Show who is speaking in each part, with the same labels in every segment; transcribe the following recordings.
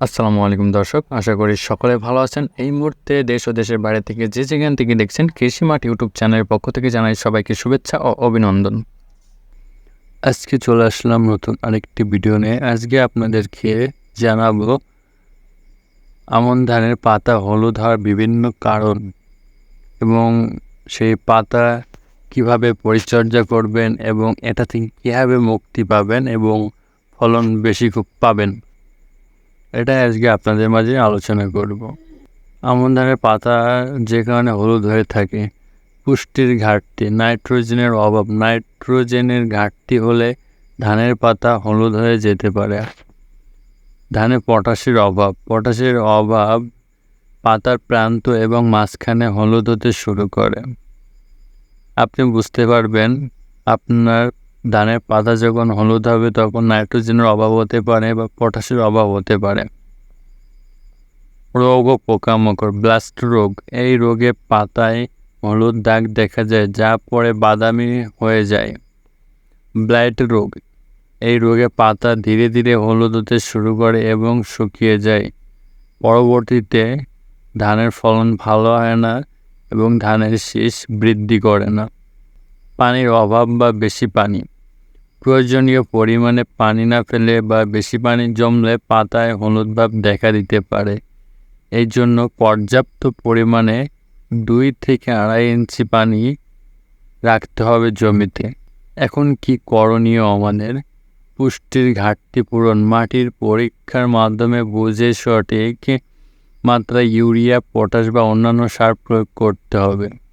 Speaker 1: আসসালামু আলাইকুম দর্শক, আশা করি সকলে ভালো আছেন। এই মুহূর্তে দেশ ও দেশের বাইরে থেকে যে যেখান থেকে দেখছেন কৃষি মাঠ ইউটিউব চ্যানেলের পক্ষ থেকে জানাই সবাইকে শুভেচ্ছা ও অভিনন্দন।
Speaker 2: আজকে চলে আসলাম নতুন আরেকটি ভিডিও নিয়ে। আজকে আপনাদেরকে জানাব, আমন ধানের পাতা হলুদ হওয়ার বিভিন্ন কারণ এবং সেই পাতা কীভাবে পরিচর্যা করবেন এবং এটা থেকে কীভাবে মুক্তি পাবেন এবং ফলন বেশি খুব পাবেন। এটা আজকে আপনাদের মাঝে আলোচনা করব। আমন ধানের পাতা যে কারণে হলুদ হয়ে থাকে, পুষ্টির ঘাটতি, নাইট্রোজেনের অভাব। নাইট্রোজেনের ঘাটতি হলে ধানের পাতা হলুদ হয়ে যেতে পারে। ধানে পটাশের অভাব। পটাশের অভাব পাতার প্রান্ত এবং মাঝখানে হলুদ হতে শুরু করে। আপনি বুঝতে পারবেন, আপনার ধানের পাতা যখন হলুদ হবে, তখন নাইট্রোজেনের অভাব হতে পারে বা পটাশের অভাব হতে পারে। রোগ ও পোকামাকড়, ব্লাস্ট রোগ। এই রোগে পাতায় হলুদ দাগ দেখা যায়, যা পরে বাদামি হয়ে যায়। ব্লাইট রোগ। এই রোগে পাতা ধীরে ধীরে হলুদ হতে শুরু করে এবং শুকিয়ে যায়। পরবর্তীতে ধানের ফলন ভালো হয় না এবং ধানের শীষ বৃদ্ধি করে না। পানির অভাব বা বেশি পানি। প্রয়োজনীয় পরিমাণে পানি না ফেলে বা বেশি পানি জমলে পাতায় হলুদ ভাব দেখা দিতে পারে। এই জন্য পর্যাপ্ত পরিমাণে দুই থেকে আড়াই ইঞ্চি পানি রাখতে হবে জমিতে। এখন কি করণীয় আমাদের? পুষ্টির ঘাটতি পূরণ, মাটির পরীক্ষার মাধ্যমে বুঝে সঠিক মাত্রা ইউরিয়া, পটাশ বা অন্যান্য সার প্রয়োগ করতে হবে।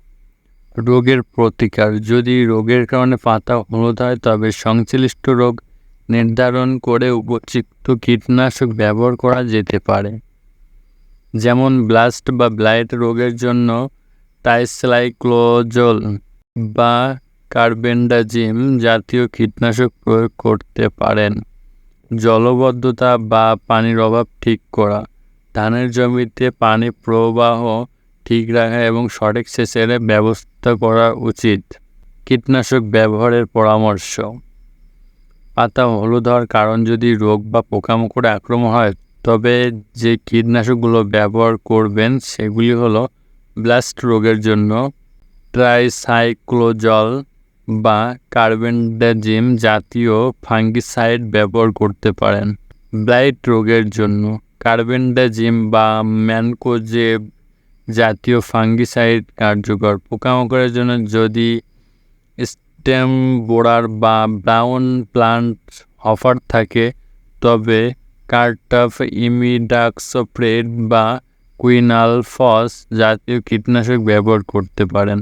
Speaker 2: রোগের প্রতিকার। যদি রোগের কারণে পাতা হলুদ হয়, তবে সংশ্লিষ্ট রোগ নির্ধারণ করে উপযুক্ত কীটনাশক ব্যবহার করা যেতে পারে। যেমন ব্লাস্ট বা ব্লাইট রোগের জন্য টাইসলাইক্লোজল বা কার্বেন্ডাজিম জাতীয় কীটনাশক প্রয়োগ করতে পারেন। জলবদ্ধতা বা পানির অভাব ঠিক করা। ধানের জমিতে পানি প্রবাহ ঠিক রাখা এবং সঠিক সেচের ব্যবস্থা করা উচিত। কীটনাশক ব্যবহারের পরামর্শ। পাতা হলুদ হওয়ার কারণ যদি রোগ বা পোকামাকড়ে আক্রমণ হয়, তবে যে কীটনাশকগুলো ব্যবহার করবেন সেগুলি হলো ব্লাস্ট রোগের জন্য ট্রাইসাইক্লোজল বা কার্বেন্ডাজিম জাতীয় ফাঙ্গিসাইড ব্যবহার করতে পারেন। ব্লাইট রোগের জন্য কার্বেন্ডাজিম বা ম্যানকোজেব জাতীয় ফাঙ্গিসাইড কার্যকর পোকামাকড়ের জন্য যদি স্টেম বোড়ার বা ব্রাউন প্লান্ট অফার থাকে, তবে কার্টাফ ইমিডাক্সোপ্রেড বা কুইনাল ফস জাতীয় কীটনাশক ব্যবহার করতে পারেন।